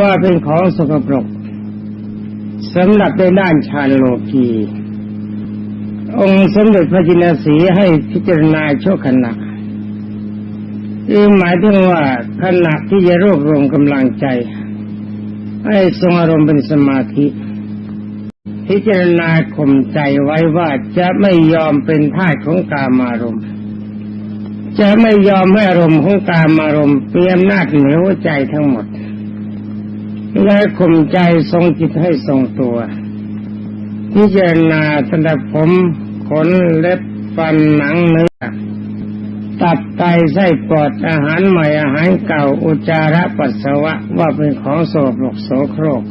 ว่าเป็นของสกปรกสำหรับในด้านฌานโลกีองค์สมเด็จพระจินสีให้พิจารณาชั่วขณะคือหมายถึงว่าขณะที่จะรวบรวมกำลังใจ ให้ทรงอารมณ์เป็นสมาธิ พิจารณาข่มใจไว้ว่าจะไม่ยอมเป็นท่าของกามารมณ์ จะไม่ยอมให้อารมณ์ของกามอารมณ์เปี่ยนหน้าจเหนือหัวใจทั้งหมด และข่มใจทรงจิตให้ทรงตัวพิจารณาตั้งแต่ผมขนเล็บฟันหนังเนื้อตับไตไส้ปอดอาหารใหม่อาหารเก่าอุจจาระปัสสาวะว่าเป็นของโสโครกโสโครก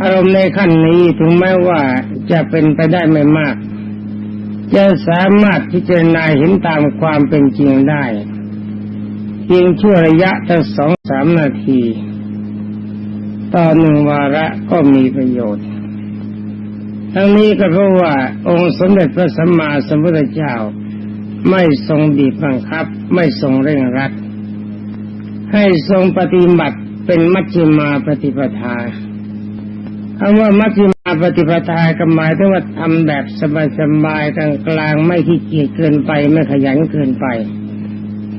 อารมณ์ในขั้นนี้ถึงแม้ว่าจะเป็นไปได้ไม่มาก จะสามารถพิจารณาเห็นตามความเป็นจริงได้ เพียงชั่วระยะตั้งสองสามนาที ต่อหนึ่งวาระก็มีประโยชน์ ทั้งนี้ก็เพราะว่าองค์สมเด็จพระสัมมาสัมพุทธเจ้า ไม่ทรงบีบบังคับ ไม่ทรงเร่งรัด ให้ทรงปฏิบัติเป็นมัชฌิมาปฏิปทา คำว่ามัชฌิมาปฏิปทาก็หมายถึงว่าทำแบบสบายๆกลางๆไม่ขี้เกียจเกินไป ไม่ขยันเกินไป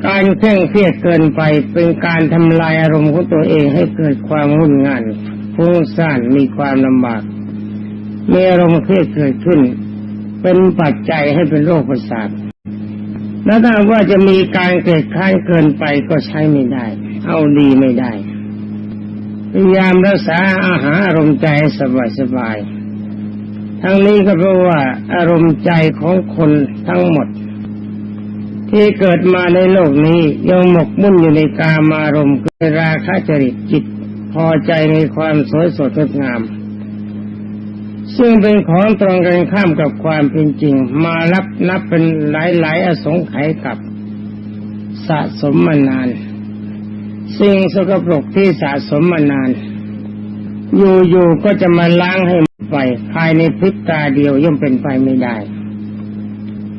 การเคร่งเครียดเกินไปเป็นการทำลายอารมณ์ของตัวเองให้เกิดความหุ่นงานฟุ้งซ่านมีความลำบากมีอารมณ์เครียดเกิดขึ้น เป็นปัจจัยให้เป็นโรคประสาทแล้วถ้าว่าจะมีการเกิดค้านเกินไปก็ใช้ไม่ได้ เอาดีไม่ได้ พยายามรักษาอาหารอารมณ์ใจสบายสบายๆทั้งนี้ก็เพราะว่าอารมณ์ใจของคนทั้งหมด ที่เกิดมาในโลกนี้ยังหมกมุ่นอยู่ในกามารมณ์คือราคะจริตจิตพอใจในความสวยสดงดงาม ซึ่งเป็นของตรงกันข้ามกับความเป็นจริง มารับนับเป็นหลายๆ อสงไขยกับ สะสมมานาน สิ่งสกปรกที่สะสมมานาน อยู่ๆก็จะมาล้างให้หมดไป ภายในพริบตาเดียวย่อมเป็นไปไม่ได้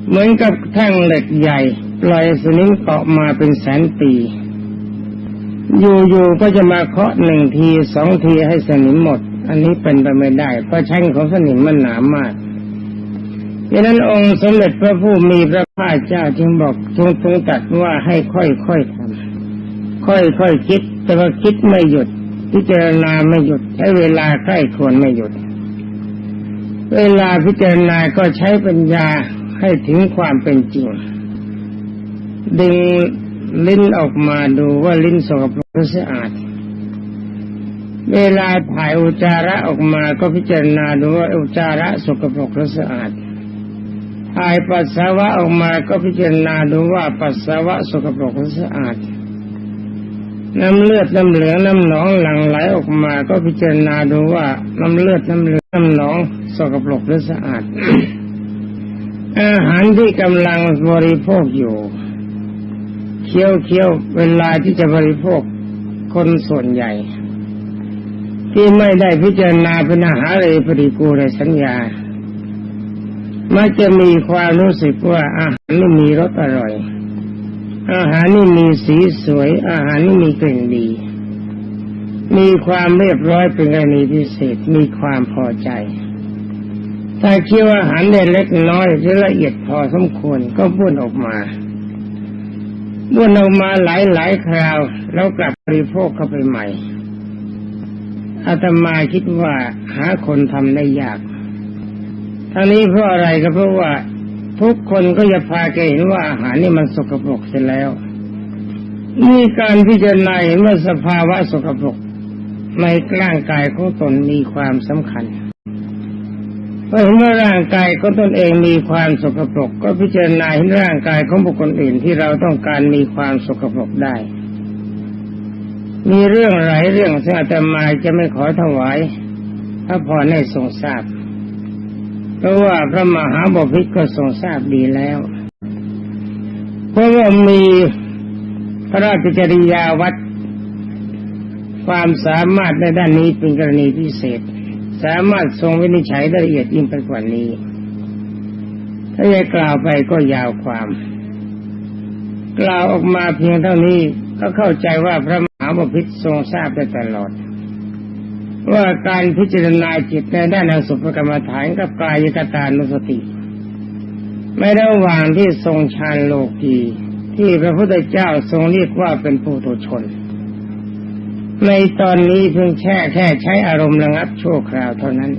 เหมือนกับแท่งเหล็กใหญ่ปล่อยสนิมเกาะมาเป็นแสนปี อยู่ๆก็จะมาเคาะหนึ่งทีสองทีให้สนิมหมด อันนี้เป็นไปไม่ได้ เพราะแท่งของสนิมมันหนามากดังนั้นองค์สมเด็จพระผู้มีพระภาคเจ้าจึงบอกทรงทรงตัดว่าให้ค่อยๆทำ ค่อยๆคิด แต่ว่าคิดไม่หยุด พิจารณาไม่หยุด ใช้เวลาใกล้ควรไม่หยุด เวลาพิจารณาก็ใช้ปัญญาให้ถึงความเป็นจริง ดึงลิ้นออกมาดูว่าลิ้นสกปรกหรือสะอาด เวลาถ่ายอุจาระออกมาก็พิจารณาดูว่าอุจจาระสกปรกหรือสะอาดถ่ายปัสสาวะออกมาก็พิจารณาดูว่าปัสสาวะสกปรกหรือสะอาด น้ำเลือดน้ำเหลืองน้ำหนองหลั่งไหลออกมา ก็พิจารณาดูว่าน้ำเลือดน้ำเหลืองน้ำหนองสกปรกหรือสะอาด อาหารที่กำลังบริโภคอยู่เคี้ยวเคี้ยวเวลาที่จะบริโภคคนส่วนใหญ่ ที่ไม่ได้พิจารณาเป็นอาหารเลยปฏิกูลในสัญญามักจะมีความรู้สึกว่าอาหารนี่มีรสอร่อย อาหารนี่มีสีสวย อาหารนี่มีกลิ่นดี มีความเรียบร้อยเป็นกรณีพิเศษ มีความพอใจ ถ้าคิดว่าอาหารได้เล็กน้อยหรือละเอียดพอสมควรก็บ้วนออกมาบ้วนออกมาหลายหลายคราว แล้วกลับบริโภคเข้าไปใหม่อาตมาคิดว่าหาคนทำได้ยากทั้งนี้เพราะอะไรก็เพราะว่า ทุกคนก็จะพาแกเห็นว่าอาหารนี่มันสกปรกเสร็จแล้วนี่การพิจารณาเห็นว่าสภาวะสกปรกในร่างกายของตนมีความสำคัญเพราะเห็นว่าร่างกายของตนเองมีความสกปรกก็พิจารณาเห็นร่างกายของบุคคลอื่นที่เราต้องการมีความสกปรกได้ มีเรื่องหลายเรื่องซึ่งอาตมาจะไม่ขอถวายถ้าพอให้ทรงทราบ เพราะว่าพระมหาบพิตรก็ทรงทราบดีแล้ว เพราะว่ามีพระราชจริยาวัด ความสามารถในด้านนี้เป็นกรณีพิเศษ สามารถทรงวินิจฉัยละเอียดยิ่งไปกว่านี้ ถ้าจะกล่าวไปก็ยาวความ กล่าวออกมาเพียงเท่านี้ก็เข้าใจว่าพระมหาบพิตรทรงทราบได้ตลอด ว่าการพิจารณาจิตในด้านอสุภกรรมฐานกับกายกตานุสติ ไม่ระหว่างที่ทรงฌานโลกีที่พระพุทธเจ้าทรงเรียกว่าเป็นปุถุชน ในตอนนี้เพียงแค่แค่ใช้อารมณ์ระงับชั่วคราวเท่านั้น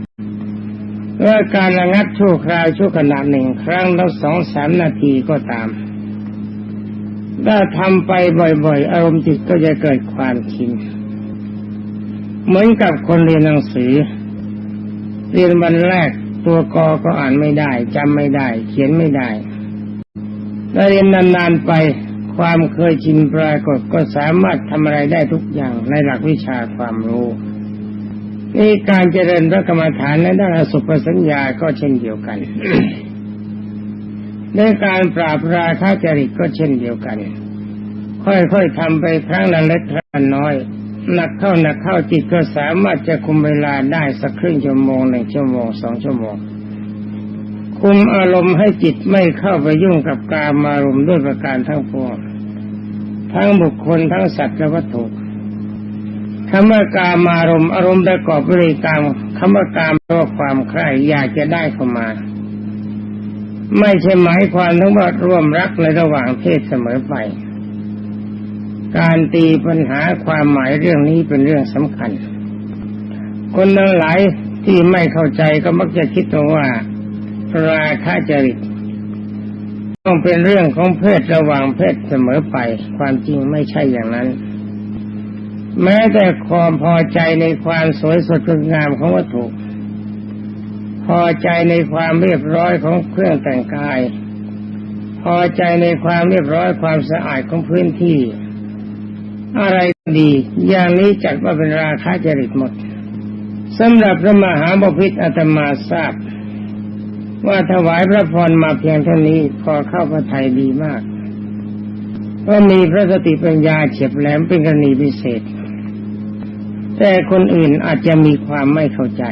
ว่าการระงับชั่วคราวชั่วขณะหนึ่งครั้งละสองสามนาทีก็ตาม ถ้าทำไปบ่อยๆ อารมณ์จิตก็จะเกิดความชิน เหมือนกับคนเรียนหนังสือ เรียนวันแรกตัวกอก็อ่านไม่ได้จำไม่ได้ เขียนไม่ได้ถ้าเรียนนานๆไปความเคยชินปรากฏก็สามารถทำอะไรได้ทุกอย่างในหลักวิชาความรู้นี่การเจริญพระกรรมฐานในด้านสุภสัญญาก็เช่นเดียวกันในการปราบราคะจริตก็เช่นเดียวกัน ค่อยๆทำไปครั้งละเล็กครั้งละน้อย หนักเข้าหนักเข้าจิตก็สามารถจะคุมเวลาได้สักครึ่งชั่วโมงหนึ่งชั่วโมงสองชั่วโมง คุมอารมณ์ให้จิตไม่เข้าไปยุ่งกับการมารมณ์ด้วยประการทั้งปวงทั้งบุคคลทั้งสัตว์และวัตถุคำว่ากามารมณ์อารมณ์ประกอบด้วยกามคำว่ากามแปลว่าความใคร่อยากจะได้เข้ามา ไม่ใช่หมายความถึงว่าร่วมรักในระหว่างเพศเสมอไป การตีปัญหาความหมายเรื่องนี้เป็นเรื่องสำคัญ คนทั้งหลายที่ไม่เข้าใจก็มักจะคิดว่า ราคะจริตต้องเป็นเรื่องของเพศระหว่างเพศเสมอไป ความจริงไม่ใช่อย่างนั้น แม้แต่ความพอใจในความสวยสดงดงามของวัตถุพอใจในความเรียบร้อยของเครื่องแต่งกาย พอใจในความเรียบร้อยความสะอาดของพื้นที่ อะไรดี อย่างนี้จัดว่าเป็นราคาจริตหมดสำหรับพระมหาบพิตรอาตมาทราบ ว่าถวายพระพรมาเพียงเท่านี้พอเข้าพระทัยดีมากก็มีพระสติปัญญาเฉียบแหลมเป็นกรณีพิเศษ แต่คนอื่นอาจจะมีความไม่เข้าใจ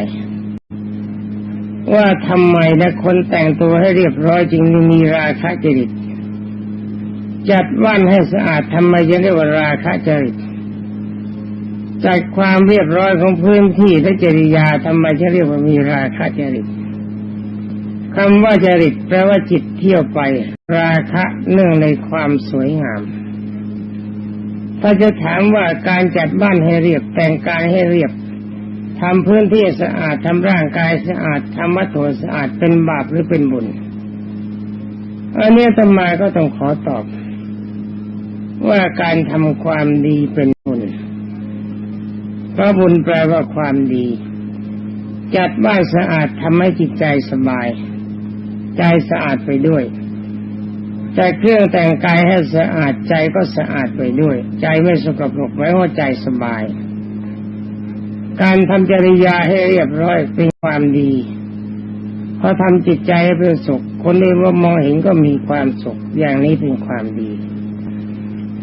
ว่าทำไมนะคนแต่งตัวให้เรียบร้อยจึงมีราคะจริต จัดว่านให้สะอาดทำไมยังเรียกว่าราคะจริตจัดความเรียบร้อยของพื้นที่และจริยาทำไมจะเรียกว่ามีราคะจริตคำว่าจริตแปลว่าจิตเที่ยวไป ราคะเนื่องในความสวยงาม ถ้าจะถามว่าการจัดบ้านให้เรียบแต่งกายให้เรียบทำพื้นที่สะอาดทำร่างกายสะอาดทำวัตถุสะอาดเป็นบาปหรือเป็นบุญอันนี้ธรรมาก็ต้องขอตอบ ว่าการทำความดีเป็นบุญเพราะบุญแปลว่าความดี จัดบ้านสะอาดทำให้จิตใจสบาย ใจสะอาดไปด้วยแต่เครื่องแต่งกายให้สะอาดใจก็สะอาดไปด้วย ใจไม่สกปรกไว้ว่าใจสบาย การทำจริยาให้เรียบร้อยเป็นความดีเพอทำจิตใจให้เป็นสุข คนนี้ว่ามองเห็นก็มีความสุข อย่างนี้เป็นความดี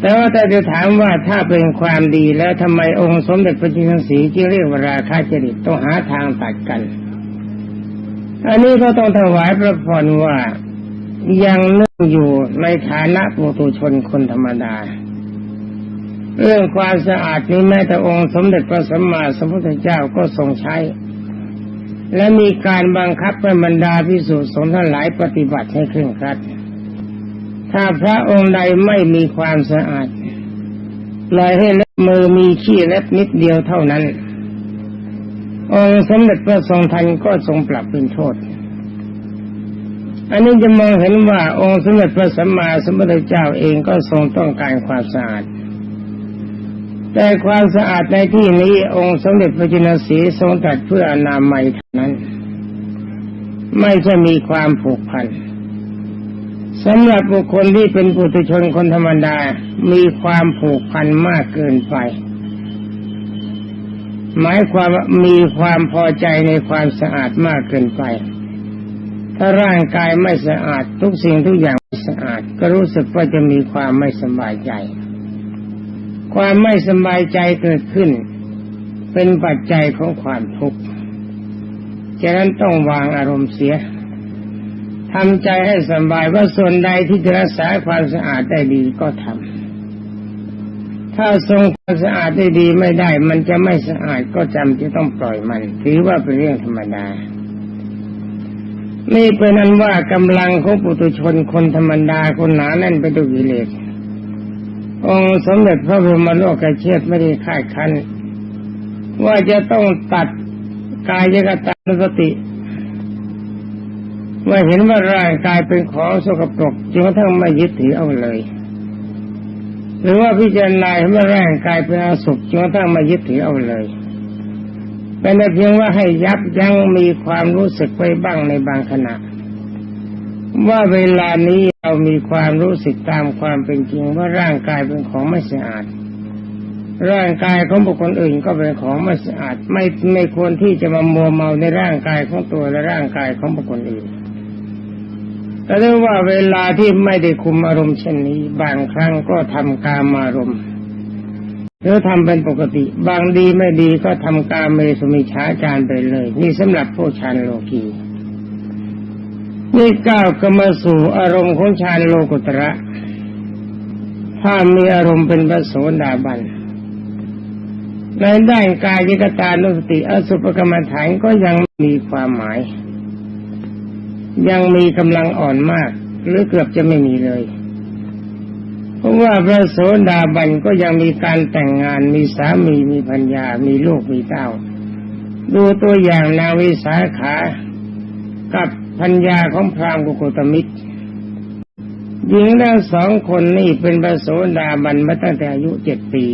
แต่ว่าแต่จะถามว่าถ้าเป็นความดีแล้วทำไมองค์สมเด็จพระจินสีจึงเรียกว่าราคาจริตต้องหาทางตัดกัน อันนี้ก็ต้องถวายพระพรว่ายังนึ่งอยู่ในฐานะปุถุชนคนธรรมดา เรื่องความสะอาดนี้แม้แต่องค์สมเด็จพระสัมมาสัมพุทธเจ้าก็ทรงใช้ และมีการบังคับให้บรรดาพิสุสงฆ์ทั้งหลายปฏิบัติให้เคร่งครัด ถ้าพระองค์ใดไม่มีความสะอาดลอยให้เล็บมือมีขี้เล็บนิดเดียวเท่านั้น องค์สมเด็จพระทรงทันก็ทรงปรับเป็นโทษ อันนี้จะมองเห็นว่าองค์สมเด็จพระสัมมาสัมพุทธเจ้าเองก็ทรงต้องการความสะอาด แต่ความสะอาดในที่นี้องค์สมเด็จพระจินสีทรงตรัสเพื่ออนามัยเท่านั้น ไม่ใช่มีความผูกพัน สำหรับบุคคลที่เป็นปุถุชนคนธรรมดา มีความผูกพันมากเกินไป หมายความว่ามีความพอใจในความสะอาดมากเกินไป ถ้าร่างกายไม่สะอาดทุกสิ่งทุกอย่างไม่สะอาด ก็รู้สึกว่าจะมีความไม่สบายใจ ความไม่สบายใจเกิดขึ้น เป็นปัจจัยของความทุกข์ฉะนั้นต้องวางอารมณ์เสีย ทำใจให้สบายว่าส่วนใดที่จะรักษาความสะอาดได้ดีก็ทำ ถ้าทรงความสะอาดได้ดีไม่ได้ มันจะไม่สะอาดก็จำจะต้องปล่อยมัน ถือว่าเป็นเรื่องธรรมดา นี่เป็นนั้นว่ากำลังของปุถุชนคนธรรมดาคนหนาแน่นไปด้วยกิเลสองค์สมเด็จพระบรมโลกเชษฐ์ไม่ได้คาดคันว่าจะต้องตัดกายกตาสติ เมื่อเห็นว่าร่างกายเป็นของสกปรกจนกระทั่งไม่ยึดถือเอาเลย หรือว่าพิจารณาเห็นว่าร่างกายเป็นอสุภจนกระทั่งไม่ยึดถือเอาเลยเป็นแต่เพียงว่าให้ยับยั้งมีความรู้สึกไว้บ้างในบางขณะ ว่าเวลานี้เรามีความรู้สึกตามความเป็นจริงว่าร่างกายเป็นของไม่สะอาด ร่างกายของบุคคลอื่นก็เป็นของไม่สะอาด ไม่ไม่ควรที่จะมามัวเมาในร่างกายของตัวและร่างกายของบุคคลอื่น แต่เรื่องว่าเวลาที่ไม่ได้คุมอารมณ์เช่นนี้ บางครั้งก็ทำกามารมณ์หรือทำเป็นปกติ บางดีไม่ดีก็ทำกาเมสุมิชาจารไปเลย นี่สำหรับผู้ชันโลกีนี่ก้าวก็มาสู่อารมณ์ของฌานโลกุตระ ถ้ามีอารมณ์เป็นพระโสดาบันในด้านกายยิกตานุสติอสุภกรรมฐานก็ยังมีความหมาย ยังมีกำลังอ่อนมาก หรือเกือบจะไม่มีเลย เพราะว่าพระโสดาบันก็ยังมีการแต่งงานมีสามีมีพัญญามีลูกมีเต้า ดูตัวอย่างนาวิสาขา กับพัญญาของพรามกุโกตมิตรหญิงทั้งสองคนนี่เป็นพระโสดาบันมาตั้งแต่อายุเจ็ดปี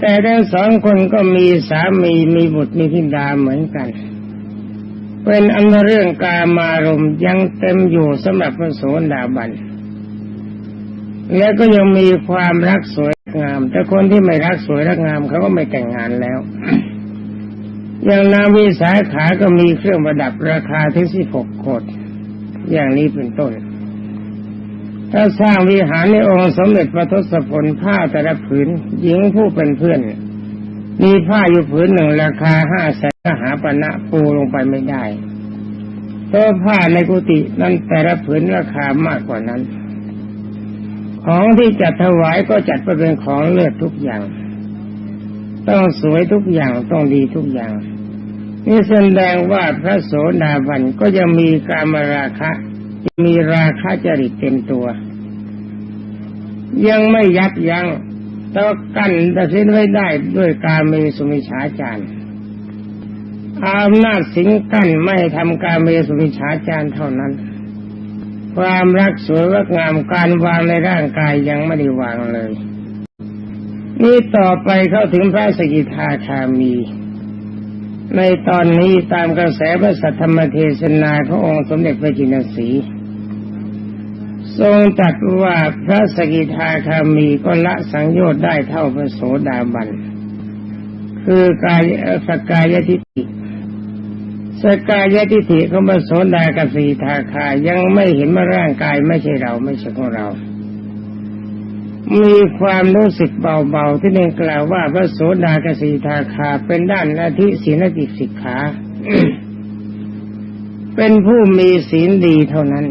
แต่ทั้งสองคนก็มีสามีมีบุตรมีธิดาเหมือนกัน เป็นอันเรื่องกามารมยังเต็มอยู่สำหรับพระโสดาบัน และก็ยังมีความรักสวยงาม แต่คนที่ไม่รักสวยรักงามเขาก็ไม่แต่งงานแล้ว อย่างนาวิสาขาก็มีเครื่องประดับราคาถึงสิบหกโคตอย่างนี้เป็นต้น ถ้าสร้างวิหารในองค์สมเด็จพระทศพลผ้าแต่ละผืนหญิงผู้เป็นเพื่อน มีผ้าอยู่ผืนหนึ่งราคาห้าแสน หาปณะปูลงไปไม่ได้ตัวผ้าในกุฏินั้นแต่ละผืนราคามากกว่านั้น ของที่จัดถวายก็จัดไปเป็นของเลือดทุกอย่าง ต้องสวยทุกอย่างต้องดีทุกอย่าง นี่แสดงว่าพระโสดาบันก็ยังมีกามราคะมีราคะจริตเต็มตัว ยังไม่ยับยัง้งต้องกั้นตัดสินไว้ได้ด้วยการมีสุมิชาจาร อำนาจสิงกั้นไม่ทำการเมสุมิชาจารเท่านั้น ความรักสวยรักงามการวางในร่างกายยังไม่ได้วางเลย นี่ต่อไปเข้าถึงพระสกิทาคามี ในตอนนี้ตามกระแสพระสัทธรรมเทศนาขององค์สมเด็จพระจินสีทรงตรัสว่าพระสกิทาคามีก็ละสังโยชน์ได้เท่าพระโสดาบัน คือกายสกายทิฏฐิสกายทิฏฐิของพระโสดากสีทาคายังไม่เห็นว่าร่างกายไม่ใช่เราไม่ใช่ของเรา มีความรู้สึกเบาๆที่เน่งกล่าวว่าพระโสดากสีทาคาเป็นด้านอาทิศีลติสิกขา เป็นผู้มีศีลดีเท่านั้น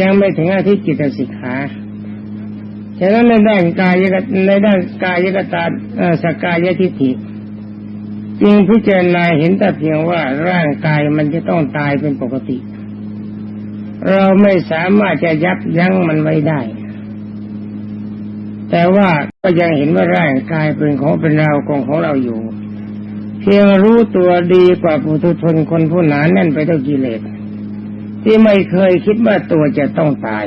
ยังไม่ถึงอาทิจิตสิกขาฉะนั้นในด้านกายในด้านกายกตาสกายทิฏฐิ จึงพิจารณาเห็นแต่เพียงว่าร่างกายมันจะต้องตายเป็นปกติ เราไม่สามารถจะยับยั้งมันไว้ได้ แต่ว่าก็ยังเห็นว่าร่างกายเป็นของเป็นเราของของเราอยู่ เพียงรู้ตัวดีกว่าปุถุชนคนผู้หนาแน่นไปด้วยกิเลสที่ไม่เคยคิดว่าตัวจะต้องตาย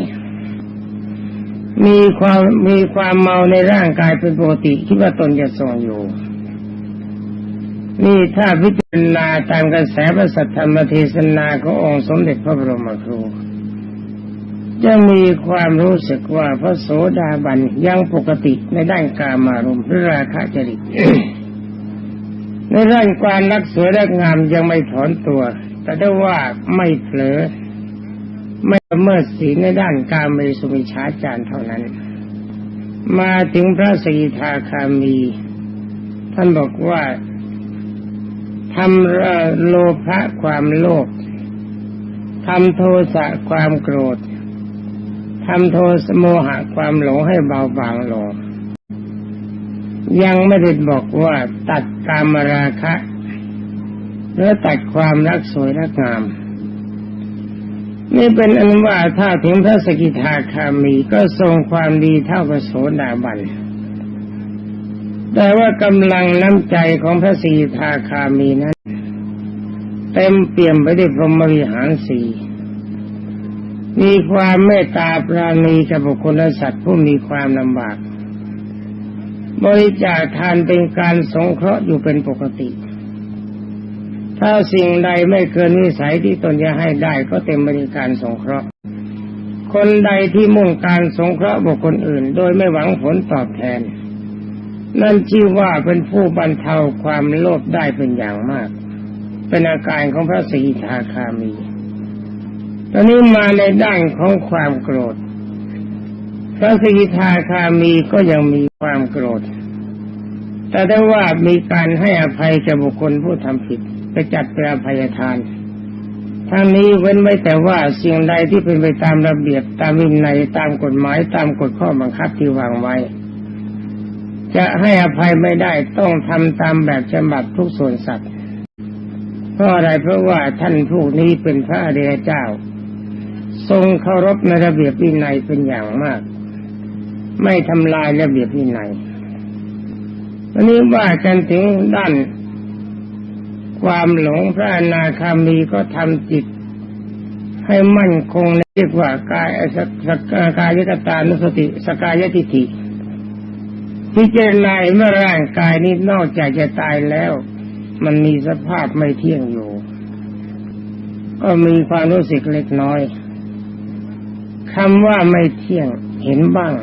มีความมีความเมาในร่างกายเป็นปกติคิดว่าตนจะทรงอยู่ นี่ถ้าพิจารณาตามกระแสพระสัทธรรมเทศนาขององค์สมเด็จพระบรมครู จะมีความรู้สึกว่าพระโสดาบันยังปกติในด้านกามารมณ์หรือราคะจริตในด้านความรักสวยรักงามยังไม่ถอนตัว แต่ได้ว่าไม่เผลอ ไม่ละเมิดศีลในด้านการเมสุมิชาจารเท่านั้น มาถึงพระสีทาคามี ท่านบอกว่า ทำโลภะความโลภทำโทสะความโกรธทำโทสโมหะความหลงให้เบาบางลง ยังไม่ได้บอกว่าตัดกามราคะหรือตัดความรักสวยรักงาม นี่เป็นอันว่าถ้าถึงพระสกิทาคามีก็ทรงความดีเท่ากับโสดาบัน แต่ว่ากำลังน้ำใจของพระสกิทาคามีนั้น เต็มเปี่ยมไปด้วยพรหมวิหารสีมีความเมตตาปราณีกับบุคคลและสัตว์ผู้มีความลำบาก บริจาคทานเป็นการสงเคราะห์อยู่เป็นปกติ ถ้าสิ่งใดไม่เกินวิสัยที่ตนจะให้ได้ก็เต็มบริการสงเคราะห์ คนใดที่มุ่งการสงเคราะห์บุคคลอื่น โดยไม่หวังผลตอบแทน นั่นชื่อว่าเป็นผู้บรรเทาความโลภได้เป็นอย่างมาก เป็นอาการของพระสีทาคามี ตอนนี้มาในด้านของความโกรธ พระสกิทาคามีก็ยังมีความโกรธ แต่ได้ว่ามีการให้อภัยแก่บุคคลผู้ทำผิดไปจัดเป็นอภัยทานทั้งนี้เว้นไว้แต่ว่าสิ่งใดที่เป็นไปตามระเบียบตามวินัยตามกฎหมายตามกฎข้อบังคับที่วางไว้ จะให้อภัยไม่ได้ต้องทำตามแบบฉบับทุกส่วนสัตว์เพราะอะไรเพราะว่าท่านผู้นี้เป็นพระอริยเจ้า ทรงเคารพในระเบียบวินัยเป็นอย่างมาก ไม่ทำลายระเบียบวินัยวันนี้ว่ากันถึงด้านความหลงพระอนาคามีก็ทำจิต ให้มั่นคงเรียกว่ากายสกกายกตานุสติสกายทิฏฐิ พิจารณาเมื่อร่างกายนี้นอกจากจะตายแล้ว มันมีสภาพไม่เที่ยงอยู่ ก็มีความรู้สึกเล็กน้อยคำว่าไม่เที่ยงเห็นบ้าง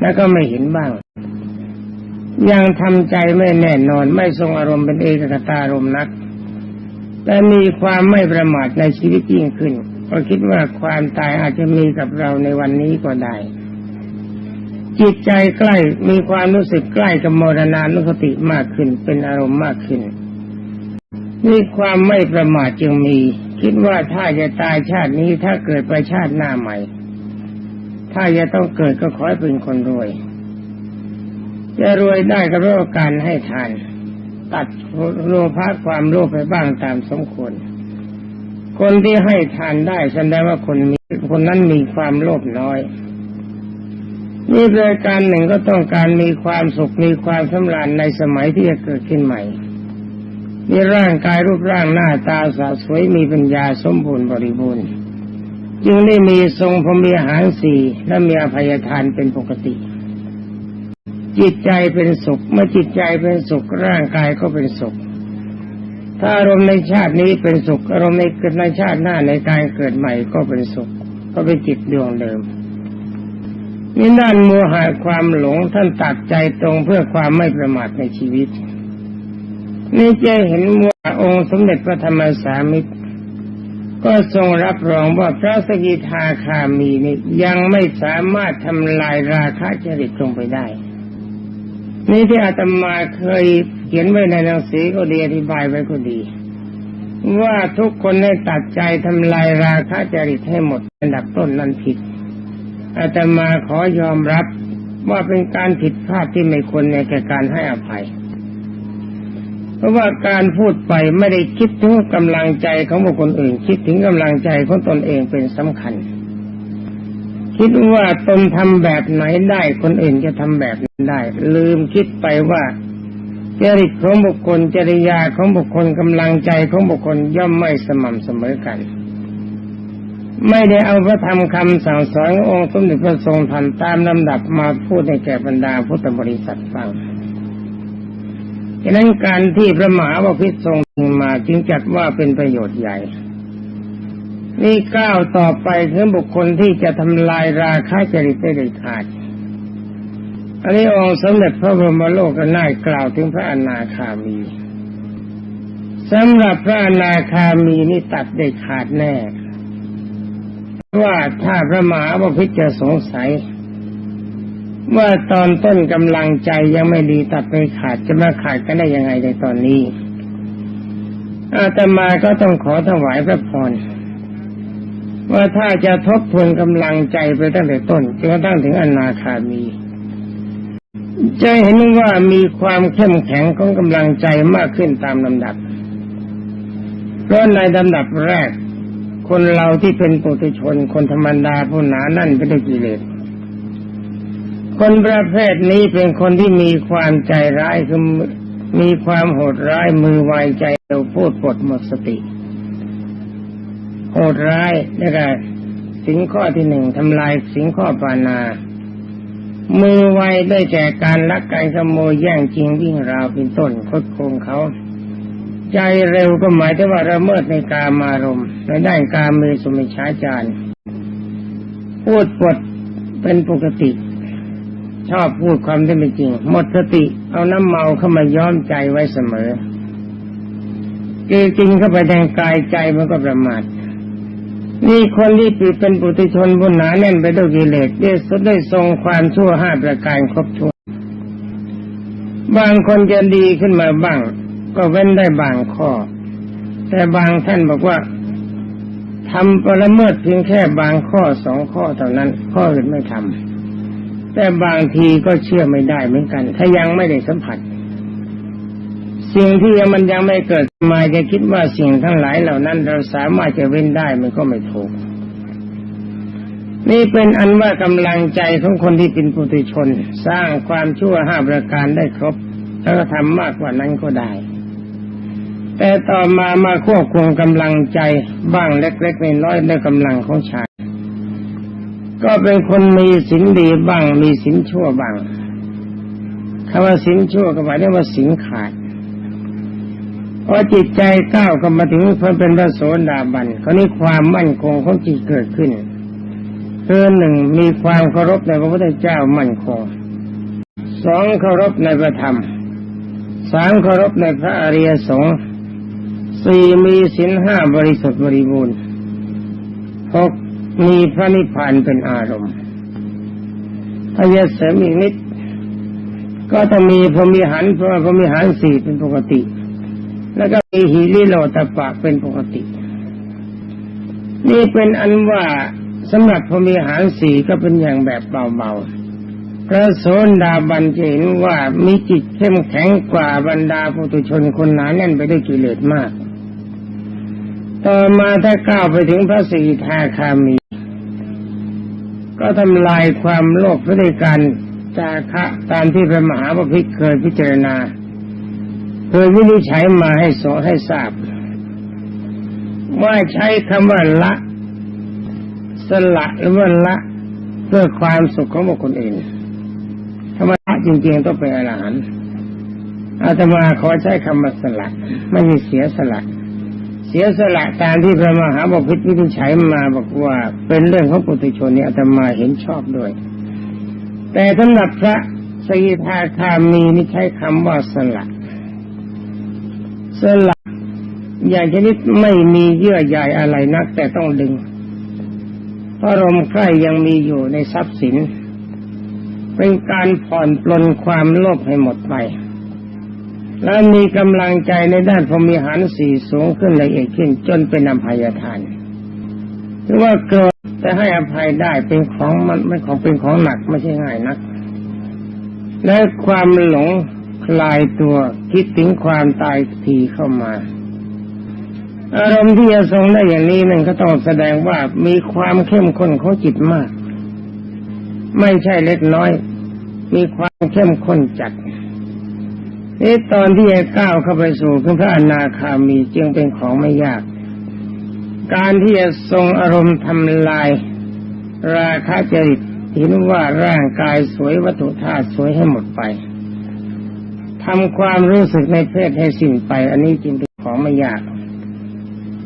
แล้วก็ไม่เห็นบ้าง ยังทำใจไม่แน่นอน ไม่ทรงอารมณ์เป็นเอกคตารมนัก แต่มีความไม่ประมาทในชีวิตยิ่งขึ้นก็คิดว่าความตายอาจจะมีกับเราในวันนี้ก็ได้ จิตใจใกล้มีความรู้สึกใกล้กับมรณานุสติมากขึ้น เป็นอารมณ์มากขึ้นมีความไม่ประมาทจึงมี คิดว่าถ้าจะตายชาตินี้ถ้าเกิดไปชาติหน้าใหม่ ถ้าจะต้องเกิดก็ขอให้เป็นคนรวย จะรวยได้ก็เพราะการให้ทาน ตัดโลภะความโลภไปบ้างตามสมควรคนที่ให้ทานได้แสดงว่าคนมีคนนั้นมีความโลภน้อย นี่รายการหนึ่งก็ต้องการมีความสุขมีความสำราญในสมัยที่จะเกิดขึ้นใหม่มีร่างกายรูปร่างหน้าตาสะสวยมีปัญญาสมบูรณ์บริบูรณ์จึงได้มีทรงพรมีหารสี่และมีอภัยทานเป็นปกติ จิตใจเป็นสุขเมื่อจิตใจเป็นสุขร่างกายก็เป็นสุข ถ้าอารมณ์ในชาตินี้เป็นสุขอารมณ์ในเกิดในชาติหน้าในการเกิดใหม่ก็เป็นสุข ก็เป็นจิตดวงเดิม นี่ด้านโมหะความหลงท่านตัดใจตรงเพื่อความไม่ประมาทในชีวิต นี่จะเห็นว่าองค์สมเด็จพระธรรมสามิตร ก็ทรงรับรองว่าพระสกิทาคามีนี่ยังไม่สามารถทำลายราคะจริตลงไปได้ นี่ที่อาตมาเคยเขียนไว้ในหนังสือก็ดีอธิบายไว้ก็ดีว่าทุกคนให้ตัดใจทำลายราคะจริตให้หมดอันดับต้นนั้นผิด อาตมาขอยอมรับว่าเป็นการผิดพลาดที่ไม่ควรในแก่การให้อภัย เพราะว่าการพูดไปไม่ได้คิดถึงกำลังใจของบุคคลอื่น คิดถึงกำลังใจของตนเองเป็นสำคัญ คิดว่าตนทำแบบไหนได้คนอื่นจะทำแบบนั้นได้ ลืมคิดไปว่าจริตของบุคคลจริยาของบุคคลกำลังใจของบุคคลย่อมไม่สม่ำเสมอกัน ไม่ได้เอาพระธรรมคำสั่งสอนองค์สมเด็จพระทรงทันตามลำดับมาพูดในแก่บรรดาพุทธบริษัทฟังฉะนั้นการที่พระมหาวพิตรทรงมาจึงจัดว่าเป็นประโยชน์ใหญ่ นี่ก้าวต่อไปคือบุคคลที่จะทำลายราคะจริตได้เด็ดขาดอันนี้องค์สมเด็จพระบรมโลกนาถกล่าวถึงพระอนาคามีสำหรับพระอนาคามีนี่ตัดได้ขาดแน่ ว่าถ้าพระมหาบพิตรจะสงสัย ว่าตอนต้นกำลังใจยังไม่ดีตัดไปขาดจะมาขาดกันได้ยังไงในตอนนี้อาตมาก็ต้องขอถวายพระพรว่าถ้าจะทบทวนกำลังใจไปตั้งแต่ต้นจนกระทั่งถึงอนาคามีจะเห็นว่ามีความเข้มแข็งของกำลังใจมากขึ้นตามลำดับเพราะในลำดับแรก คนเราที่เป็นปุถุชน คนธรรมดาผู้หนานั่นเป็นด้วยกิเลสคนประเภทนี้เป็นคนที่มีความใจร้ายคือมีความโหดร้ายมือไวใจเร็วพูดปดหมดสติ โหดร้ายนี่ก็สิ่งข้อที่หนึ่งทำลายสิ่งข้อปานา มือไวได้แก่การลักการขโมยแย่งจริงวิ่งราวเป็นต้นคดโกงเขา ใจเร็วก็หมายถึงว่าระเมิดในกามารมณ์ในด้านการมือสมิชาจารพูดปดเป็นปกติ ชอบพูดความที่ไม่จริง หมดสติ เอาน้ำเมาเข้ามาย้อมใจไว้เสมอจริงเข้าไปแทงกายใจมันก็ประมาทนี่คนที่ปิดเป็นปุถุชนบุญหนาแน่นไปด้วยกิเลสได้สุดได้ทรงความชั่วห้าประการครบถ้วนบางคนจะดีขึ้นมาบ้าง ก็เว้นได้บางข้อ แต่บางท่านบอกว่าทำปรเมิดเพียงแค่บางข้อสองข้อเท่านั้น ข้ออื่นไม่ทำแต่บางทีก็เชื่อไม่ได้เหมือนกัน ถ้ายังไม่ได้สัมผัส สิ่งที่มันยังไม่เกิดมาจะคิดว่าสิ่งทั้งหลายเหล่านั้น เราสามารถจะเว้นได้มันก็ไม่ถูก นี่เป็นอันว่ากำลังใจของคนที่เป็นปุถุชน สร้างความชั่วห้าประการได้ครบแล้วก็ทำมากกว่านั้นก็ได้ แต่ต่อมามาควบคุมกำลังใจบ้างเล็กๆน้อยๆด้วยกำลังของชาย ก็เป็นคนมีสินดีบ้าง มีสินชั่วบ้างคำว่าสินชั่วก็หมายถึงว่าสินขาดพอจิตใจก้าวก็มาถึงพื่อเป็นพระโสดาบันเขานี้ความมั่นคงของจิตเกิดขึ้นคือหนึ่งมีความเคารพในพระพุทธเจ้ามั่นคงสองเคารพในพระธรรมสามเคารพในพระอริยสงฆ์ สี่มีศีลห้าบริสุทธิ์บริบูรณ์หกมีพระนิพพานเป็นอารมณ์ถ้าจะเสริมอีกนิด ก็จะมีพรมีหันเพราะพรมีหันสี่เป็นปกติ แล้วก็มีหิริโลตปะเป็นปกติ นี่เป็นอันว่าสำหรับพรมีหารสี่ก็เป็นอย่างแบบเบาๆ พระโสดาบันจะเห็นว่ามีจิตเข้มแข็งกว่าบรรดาปุถุชนคนหนาแน่นไปด้วยกิเลสมาก ต่อมาถ้าก้าวไปถึงพระสีทาคามี ก็ทำลายความโลภด้วยการจาคะตามที่พระมหาปพิเคยพิจารณา เคยวินิจฉัยมาให้สอให้ทราบ ว่าใช้คำว่าละ สละหรือว่าละเพื่อความสุขของบุคคลอื่นธรรมะจริงๆต้องเป็นอรหันต์อาตมาขอใช้คำว่าสละ ไม่ใช่เสียสละ สียสละตามที่พระมหาบพิตรวินิจฉัยมาบอกว่าเป็นเรื่องของปุถุชนเนี่ยอาตมาเห็นชอบด้วย แต่สำหรับพระสกิทาคามีนี่ใช้คำว่าสละ สละ อย่างชนิดไม่มีเยื่อใยอะไรนัก แต่ต้องดึงเพราะลมใกล้ยังมีอยู่ในทรัพย์สิน เป็นการผ่อนปลนความโลภให้หมดไป และมีกำลังใจในด้านพรมีหารสี่สูงขึ้นละเอียดขึ้นจนเป็นอภัยทานหรือว่าเกิดแต่ให้อภัยได้เป็นของมันไม่ของเป็นของหนักไม่ใช่ง่ายนัก และความหลงคลายตัวคิดถึงความตายทีเข้ามา อารมณ์ที่จะทรงได้อย่างนี้นั่นก็ต้องแสดงว่ามีความเข้มข้นของจิตมาก ไม่ใช่เล็กน้อย มีความเข้มข้นจัด นี่ตอนที่จะก้าวเข้าไปสู่พระอนาคามีจึงเป็นของไม่ยาก การที่จะทรงอารมณ์ทำลาย ราคะจริตเห็นว่าร่างกายสวยวัตถุธาตุสวยให้หมดไปทำความรู้สึกในเพศให้สิ้นไป อันนี้จริงเป็นของไม่ยาก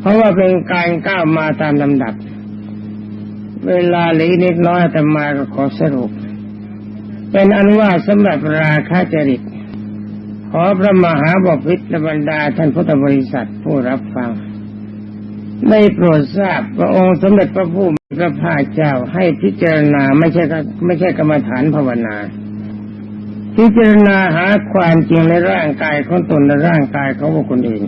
เพราะว่าเป็นการก้าวมาตามลำดับ เวลาเหลือนิดน้อยแต่มาก็ขอสรุป เป็นอันว่าสำหรับราคะจริต ขอพระมหาบพิตรและบรรดาท่านพุทธบริษัทผู้รับฟัง ได้โปรดทราบพระองค์สมเด็จพระผู้มีพระภาคเจ้าให้พิจารณาไม่ใช่ไม่ใช่กรรมฐานภาวนา พิจารณาหาความจริงในร่างกายของตนและร่างกายของบุคคลอื่น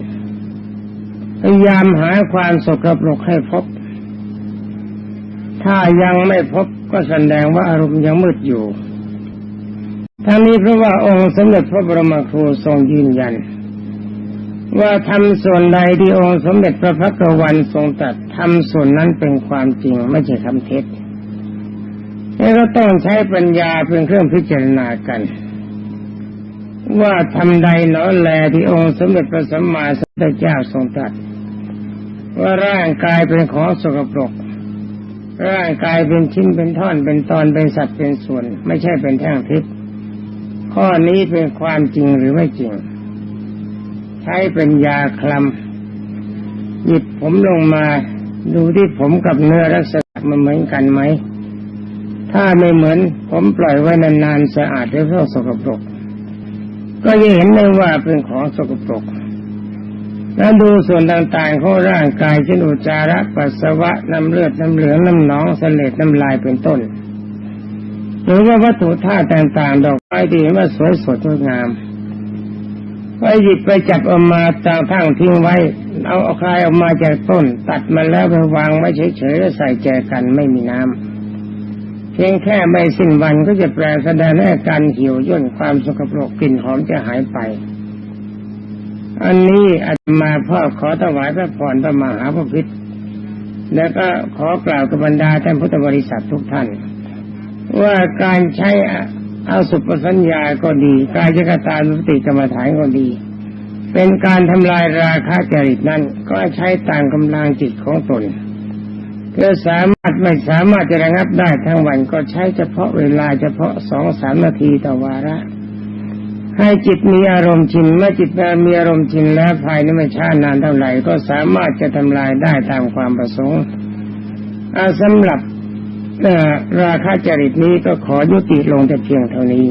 พยายามหาความสกปรกให้พบ ถ้ายังไม่พบก็แสดงว่าอารมณ์ยังมืดอยู่ ทั้งนี้เพราะว่าองค์สมเด็จพระบรมครูทรงยืนยัน ว่าทำส่วนใดที่องค์สมเด็จพระพักตร์วันทรงตัดทำส่วนนั้นเป็นความจริงไม่ใช่คำเท็จแล้วก็ต้องใช้ปัญญาเป็นเครื่องพิจารณากัน ว่าทำใดหนอแลที่องค์สมเด็จพระสัมมาสัมพุทธเจ้าทรงตรัสว่าร่างกายเป็นของสกปรกร่างกายเป็นชิ้นเป็นท่อนเป็นตอนเป็นสัตว์เป็นส่วน ไม่ใช่เป็นแท่งทิพย์ ข้อนี้เป็นความจริงหรือไม่จริง ใช้เป็นยาคลำหยิบผมลงมาดูที่ผมกับเนื้อลักษณะมันเหมือนกันไหม ถ้าไม่เหมือน ผมปล่อยไว้นานๆสะอาดหรือเพาะสกปรก ก็จะเห็นได้ว่าเป็นของสกปรก แล้วดูส่วนต่างๆของร่างกายเช่นอุจจาระปัสสาวะน้ำเลือดน้ำเหลืองน้ำหนองเสลดน้ำลายเป็นต้น หรือว่าวัตถุธาตุต่างๆ ดอกไม้ที่เห็นว่าสวยสดงดงามไปหยิบไปจับเอามาต่างทั้งทิ้งไว้ เอาเอาคลายออกมาจากต้น ตัดมาแล้วไปวางไว้เฉยๆแล้วใส่แจกันไม่มีน้ำเพียงแค่ไม่สิ้นวันก็จะแปลแสดงให้การหิวย่นความสกปรกกลิ่นหอมจะหายไป อันนี้อาตมาพ่อขอถวายพระพรพระมหาพระพิษแล้วก็ขอกล่าวกับบรรดาท่านพุทธบริษัททุกท่าน ว่าการใช้อาสุปสัญญาก็ดี กายกตานุสติกรรมฐานก็ดี เป็นการทำลายราคะจริตนั้นก็ใช้ตามกำลังจิตของตนเพื่อสามารถไม่สามารถจะระงับได้ทั้งวันก็ใช้เฉพาะเวลาเฉพาะสองสามนาทีต่อวาระ ให้จิตมีอารมณ์ชินเมื่อจิตมีอารมณ์ชินแล้วภายในไม่ช้านานเท่าไหร่ก็สามารถจะทำลายได้ตามความประสงค์อาสำหรับ ราคาจริตนี้ก็ขอยุติลงแต่เพียงเท่านี้